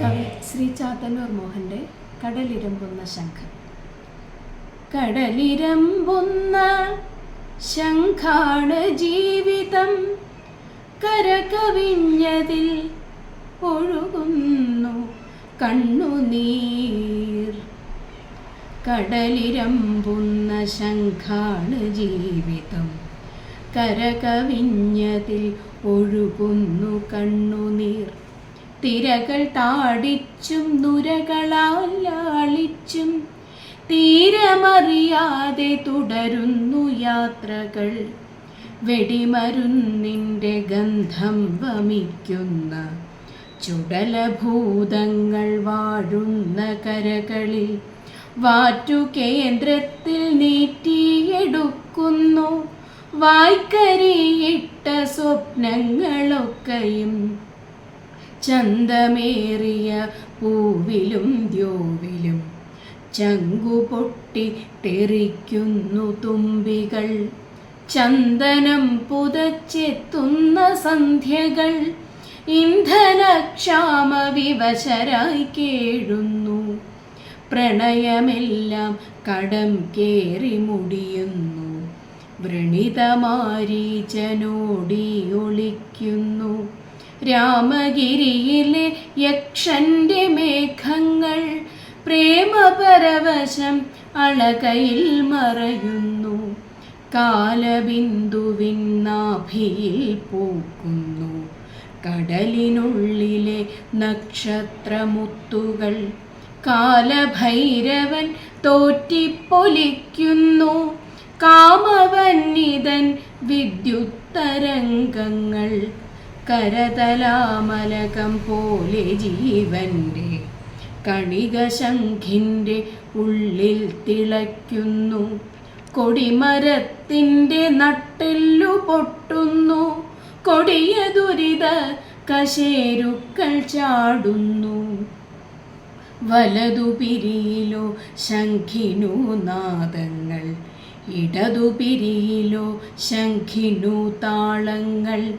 കവി ശ്രീ ചാത്തന്നൂർ മോഹന്റെ കടലിരമ്പുന്ന ശംഖം. കടലിരമ്പുന്ന ശംഖാണ് ജീവിതം. കരകവിഞ്ഞതിൽ ഒഴുകുന്നു കണ്ണുനീർ. കടലിരമ്പുന്ന ശംഖാണ് ജീവിതം. കരകവിഞ്ഞതിൽ ഒഴുകുന്നു കണ്ണുനീർ. തിരകൾ താടിച്ചും നുരകളാലാളിച്ചും തീരമറിയാതെ തുടരുന്നു യാത്രകൾ. വെടിമരുന്നിന്റെ ഗന്ധം വമിക്കുന്ന ചുടലഭൂതങ്ങൾ വാഴുന്ന കരകളിൽ വാറ്റുകേന്ദ്രത്തിൽ നീറ്റിയെടുക്കുന്നു വായ്ക്കരിയിട്ട സ്വപ്നങ്ങളൊക്കെയും ചന്തമേറിയ പൂവിലും ദ്യോവിലും ചങ്കുപൊട്ടി തെറിക്കുന്നു തുമ്പികൾ. ചന്ദനം പുതച്ചെത്തുന്ന സന്ധ്യകൾ ഇന്ധനക്ഷാമ വിവശരായി കേഴുന്നു. പ്രണയമെല്ലാം കടം കേറി മുടിയുന്നു. വ്രണിതമാരീചനോടി ഒളിക്കുന്നു. രാമഗിരിയിലെ യക്ഷന്റെ മേഘങ്ങൾ പ്രേമപരവശം അളകയിൽ മറയുന്നു. കാലബിന്ദുവിൻ നാഭിയിൽ പൂക്കുന്നു. കടലിനുള്ളിലെ നക്ഷത്രമുത്തുകൾ കാലഭൈരവൻ തോറ്റിപ്പൊലിക്കുന്നു. കാമവന്നിതൻ വിദ്യുത്തരംഗങ്ങൾ കരതലാമലകം പോലെ ജീവന്റെ കണികശംഖിന്റെ ഉള്ളിൽ തിളയ്ക്കുന്നു. കൊടിമരത്തിന്റെ നട്ടെല്ലു പൊട്ടുന്നു. കൊടിയ ദുരിത കശേരുക്കൾ ചാടുന്നു. വലതുപിരിയിലോ ശംഖിനു നാദങ്ങൾ ഇടതുപിരിയിലോ ശംഖിനു താളങ്ങൾ.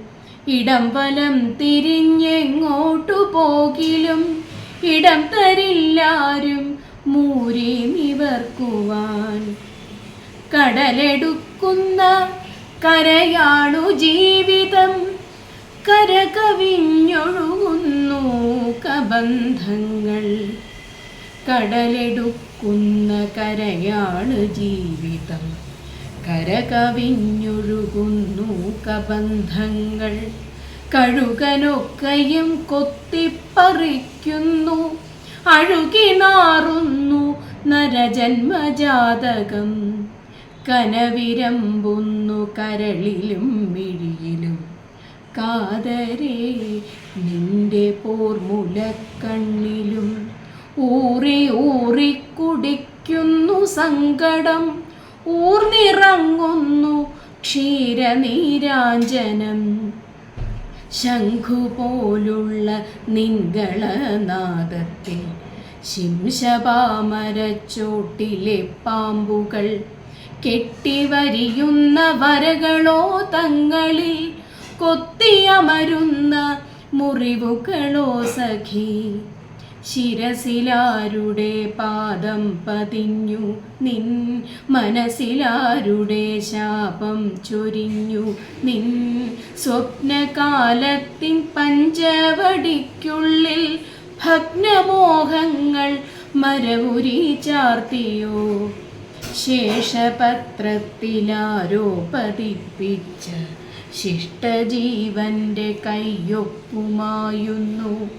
ഇടം വലം തിരിഞ്ഞെങ്ങോട്ടു പോകിലും ഇടം തരില്ലാരും മൂരി നിവർക്കുവാൻ കടലെടുക്കുന്ന കരയാണു ജീവിതം കരകവിഞ്ഞൊഴുകുന്നു കബന്ധങ്ങൾ. കടലെടുക്കുന്ന കരയാണ് ജീവിതം. കരകവിഞ്ഞൊഴുകുന്നു കബന്ധങ്ങൾ. കഴുകനൊക്കെയും കൊത്തിപ്പറിക്കുന്നു. അഴുകിനാറുന്നു നരജന്മജാതകം. കനവിരമ്പുന്നു കരളിലും മിഴിയിലും. കാതരേ നിന്റെ പോർമുലക്കണ്ണിലും ഊറി ഊറി കുടിക്കുന്നു സങ്കടം. ഊർന്നിറങ്ങുന്നു ക്ഷീരനീരാഞ്ജനം. ശംഖുപോലുള്ള നിങ്കളനാദത്തിൽ ശിംശപാമരച്ചോട്ടിലെ പാമ്പുകൾ കെട്ടിവരിയുന്ന വരകളോ തങ്ങളിൽ കൊത്തിയമരുന്ന മുറിവുകളോ സഖി. ശിരസിലാരുടെ പാദം പതിഞ്ഞു. നിൻ മനസ്സിലാരുടെ ശാപം ചൊരിഞ്ഞു. നിൻ സ്വപ്നകാലത്തിൻ പഞ്ചവടിക്കുള്ളിൽ ഭഗ്നമോഹങ്ങൾ മരവുരി ചാർത്തിയോ. ശേഷപത്രത്തിലാരോ പതിപ്പിച്ച ശിഷ്ടജീവന്റെ കയ്യൊപ്പുമായുന്നു.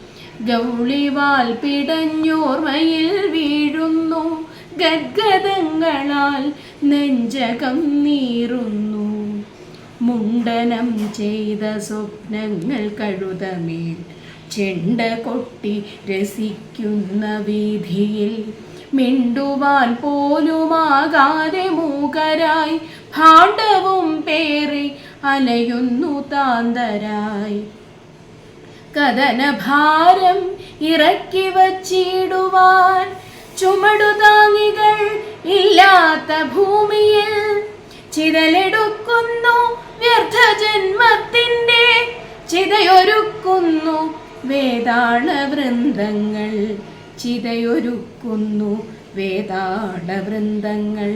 ഗൗളിവാൽ പിടഞ്ഞോർമയിൽ വീഴുന്നു. ഗദ്ഗതങ്ങളാൽ നെഞ്ചകം നീറുന്നു. മുണ്ടനം ചെയ്ത സ്വപ്നങ്ങൾ കഴുതമേൽ ചെണ്ട കൊട്ടി രസിക്കുന്ന വീതിയിൽ മിണ്ടുവാൻ പോലുമാകാതെ മൂകരായി ഭാണ്ഡവും പേറി അലയുന്നു താന്തരായി. കഥനഭാരം ഇറക്കി വച്ചിടുവാൻ ചുമടുതാങ്ങികൾ ഇല്ലാത്ത ഭൂമിയിൽ ചിതലെടുക്കുന്നു വ്യർത്ഥ ജന്മത്തിന്റെ ചിതയൊരുക്കുന്നു വേദാള വൃന്ദങ്ങൾ ചിതയൊരുക്കുന്നു വേദാള വൃന്ദങ്ങൾ